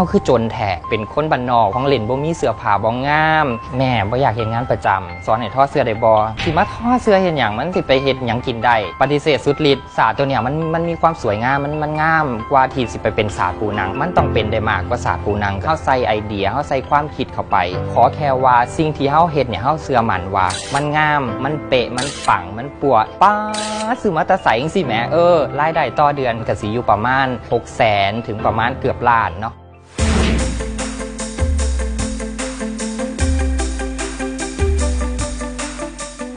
าคือจนแท้เป็นคนบ้านนอกของเล่นบ่มีเสื้อผ้าบ่งาม แม่บ่อยากเฮ็ดงานประจำสอนให้ทอดเสื้อได้บ่สิมาทอดเสื้อเฮ็ดหยังมันสิไปเฮ็ดหยังกินได้ปฏิเสธสุดฤทธิ์ศาสตร์ตัวเนี้ยมันมันมีความสวยงามมันมันงามกว่าที่สิไปเป็นศาสตร์ปูนัง มันต้องเป็นได้มากกว่าศาสตร์ปูนังเฮาใส่ไอเดียเฮาใส่ความคิดเข้าไป ขอแค่ว่าสิ่งที่เฮาเฮ็ดเนี่ยเฮาเชื่อมันว่า มันงามมันเป๊ะมันปังมันปัวป้าซื้อมาแตะใสจังสิแหมเออรายได้ต่อเดือนก็สิอยู่ประมาณ6 0แสนถึงประมาณเกือบล้านเนาะ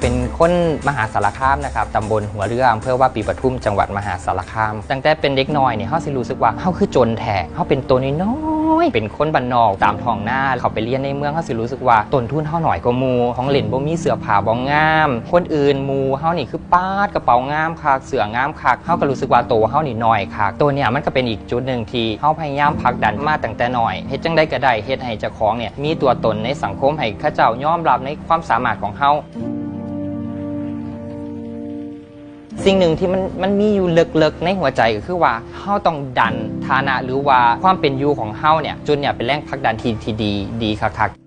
เป็นคนมหาสารคามนะครับตำบลหัวเรืออำเภอว่าปีปทุมจังหวัดมหาสารคาม ตั้งแต่เป็นเด็กน้อยเนี่ยเขาสิรู้สึกว่าเขาคือจนแท้เขาเป็นตัวน้อยเป็นคนบ้านนอกตามท้องหน้าเขาไปเรียนในเมืองเขาสิรู้สึกว่าต้นทุนเขาหน่อยกว่าหมูของเลนบ่มีเสื้อผ้าบ่งงาม คนอื่นมูเขานี่คือป้าดกระเป๋างามคักเสื้องามคักเขาก็รู้สึกว่าโตเขานี่น้อยคักตัวเนี่ยมันก็เป็นอีกจุดหนึ่งที่เขาพยายามผลักดันมาตั้งแต่น้อยเฮ็ดจังได้ก็ได้เฮ็ดให้เจ้าของเนี่ยมีตัวตนในสังคมให้ข้าเจ้ายอมรับในความสามารถของเขา สิ่งหนึ่งที่มันมันมีอยู่ลึกๆในหัวใจก็คือว่าเฮาต้องดันฐานะหรือว่าความเป็นอยู่ของเฮาเนี่ยจนเนี่ยเป็นแรงผลักดันที่ที่ดีดีคักๆ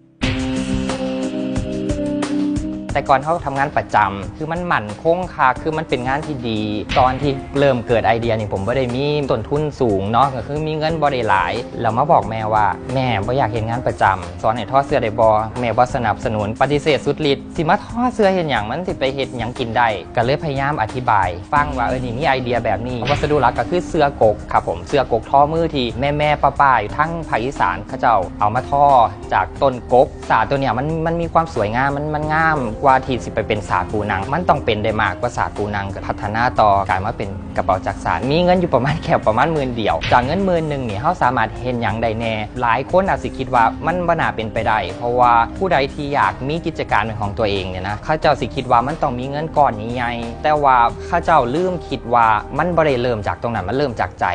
แต่ก่อนเขาทำงานประจำคือมันหมั่นคงค่ะคือมันเป็นงานที่ดี ตอนที่เริ่มเกิดไอเดียนี่ผมบ่ได้มีต้นทุนสูงเนาะก็คือมีเงินบ่ได้หลายแล้วมาบอกแม่ว่า แม่บ่อยากเห็นงานประจำสอนให้ทอดเสื้อได้บ่แม่บ่สนับสนุนปฏิเสธสุดฤทธิ์สิมาทอดเสื้อเห็นอย่างมันสิไปเฮ็ดหยังกินได้ก็เลยพยายามอธิบายฟังว่าเออนี่มีไอเดียแบบนี้วัสดุหลักก็คือเสื้อกกครับผมเสื้อกกทอมือที่แม่แม่ป้าป้าอยู่ทั้งภาคอีสานเขาเจ้าเอามาทอจากต้นกกสาตัวเนี้ยมันมันมีความสวยงามมันมันงามกว่าที่สิไปเป็นสาปูนัง มันต้องเป็นได้มากกว่าสาปูนังก็พัฒนาต่อกลายมาเป็นกระเป๋าจักสานมีเงินอยู่ประมาณแค่ประมาณหมื่นเดียว จากเงินหมื่นหนึ่งเนี่ยเขาสามารถเห็นอย่างใดแน่ หลายคนอาจสิคิดว่ามันบ่น่าเป็นไปได้ เพราะว่าผู้ใดที่อยากมีกิจการเป็นของตัวเองเนี่ยนะเข้าเจ้าสิคิดว่ามันต้องมีเงินก้อนใหญ่แต่ว่าเข้าเจ้าลืมคิดว่ามันบ่ได้เริ่มจากตรงนั้นมันเริ่มจากใจ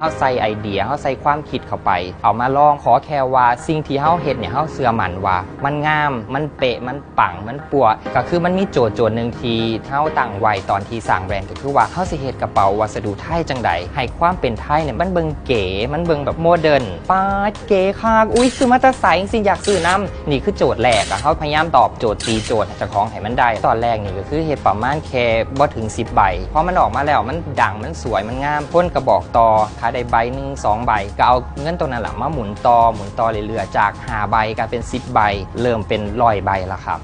เขาใส่ไอเดียเขาใส่ความคิดเข้าไป เอามาลองขอแค่ว่าสิ่งที่เขาเฮ็ดเนี่ยเขาเสื่อมันว่า มันงาม มันเป๊ะมันปัง มันปัว ก็คือมันมีโจทย์โจทย์หนึ่งที่เท่าตั้งไว้ตอนที่สร้างแบรนด์ก็คือว่าเขาสิเฮ็ดกระเป๋าวัสดุไทยจังใดให้ความเป็นไทยเนี่ยมันเบิ่งเก๋ มันเบิ่งแบบโมเดิร์นป้าดเก๋คักอุ้ยซื้อมาตะใสจริงอยากซื้อน้ำนี่คือโจทย์แรกอะเขาพยายามตอบโจทย์ตีโจทย์เจะของให้มันได้ ตอนแรกนี่ก็คือเฮ็ดประมาณแค่บ่ถึง 10 ใบพอมันออกมาแล้วมันดังมันสวยมันงามพ้นกระบอกต่อได้ใบหนึ่งสองใบ ก็เอาเงินตรงนั้นแหละมาหมุนต่อหมุนต่อเรื่อยๆจากหาใบกลายเป็น10ใบ เริ่มเป็นร้อยใบล้วครับ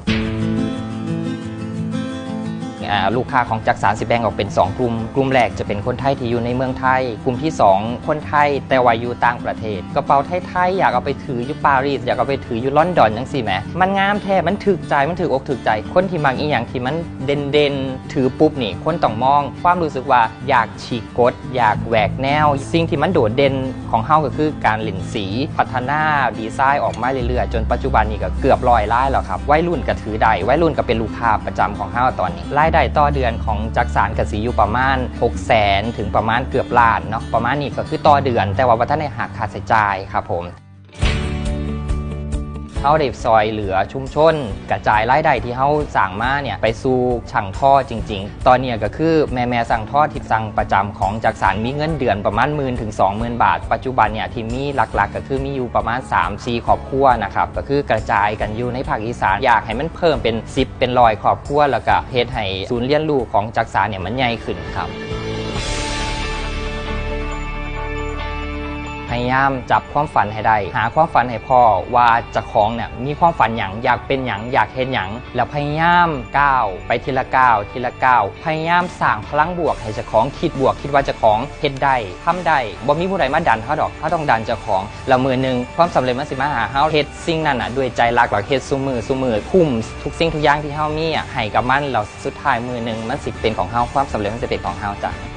ลูกค้าของจักสารสิแบ่งออกเป็น 2 กลุ่ม กลุ่มแรกจะเป็นคนไทยที่อยู่ในเมืองไทย กลุ่มที่ 2 คนไทยแต่ว่าอยู่ต่างประเทศ กระเป๋าไทยๆอยากเอาไปถืออยู่ปารีสอยากเอาไปถืออยู่ลอนดอนจังสิแหมมันงามแท้มันถึกใจมันถึกอกถึกใจ คนที่มักอีหยังที่มันเด่นเด่นๆ ถือปุ๊บนี่คนต้องมอง ความรู้สึกว่าอยากฉีกกฎอยากแหวกแนว สิ่งที่มันโดดเด่นของเฮาก็คือการเล่นสีพัฒนาดีไซน์ออกมาเรื่อยๆ จนปัจจุบันนี้ก็เกือบร้อยไล้านแล้วครับวัยรุ่นก็ถือได้วัยรุ่นก็เป็นลูกค้าประจำของเฮาตอนนี้รายได้ต่อเดือนของจักสารกสีอยู่ประมาณ 6 0แสนถึงประมาณเกือบล้านเนาะประมาณนี้ก็คือต่อเดือน แต่ว่าวัฒนในหักค่าใช้จ่ายครับผม เขาได้ซอยเหลือชุมชน กระจายรายได้ที่เขาสั่งมาเนี่ยไปสู่ช่างท่อจริง ๆ ตอนนี้ก็คือแม่แม่สั่งท่อที่สั่งประจำของจักสารมีเงินเดือนประมาณหมื่นถึง20,000บาท ปัจจุบันเนี่ยที่มีหลักๆ ก็คือมีอยู่ประมาณ3-4ครอบครัวนะครับก็คือกระจายกันอยู่ในภาคอีสานอยากให้มันเพิ่มเป็น 10 เป็นร้อยครอบครัวแล้วก็เฮ็ดให้ศูนย์เรียนรู้ของจักสารเนี่ยมันใหญ่ขึ้นครับ ยายามจับความฝันให้ได้หาความฝันให้พ่อว่าเจะของเนี่ยมีความฝันอย่างอยากเป็นอย่างอยากเห็นอย่างแล้วพยายามก้าวไปทีละก้าวทีละก้าวพยายามสร้างพลังบวกให้เจ้าของคิดบวกคิดว่าเจ้าของเฮ็ดได้ทำได้บ่มีผู้ใดมาดันเฮาดอกเฮาต้องดันเจ้าของแล้วมือหนึงความสำเร็จมันสิมาหาเฮาเฮ็ดสิ่งนั้นน่ะด้วยใจรักแล้วเฮ็ดซุมือซุมือทุ่มทุกสิ่งทุกอย่างที่เฮามีอะให้กับมันแล้วสุดท้ายมือหนึงมันสิเป็นของเฮาความสำเร็จมันจะเป็นของเฮาจ้ะ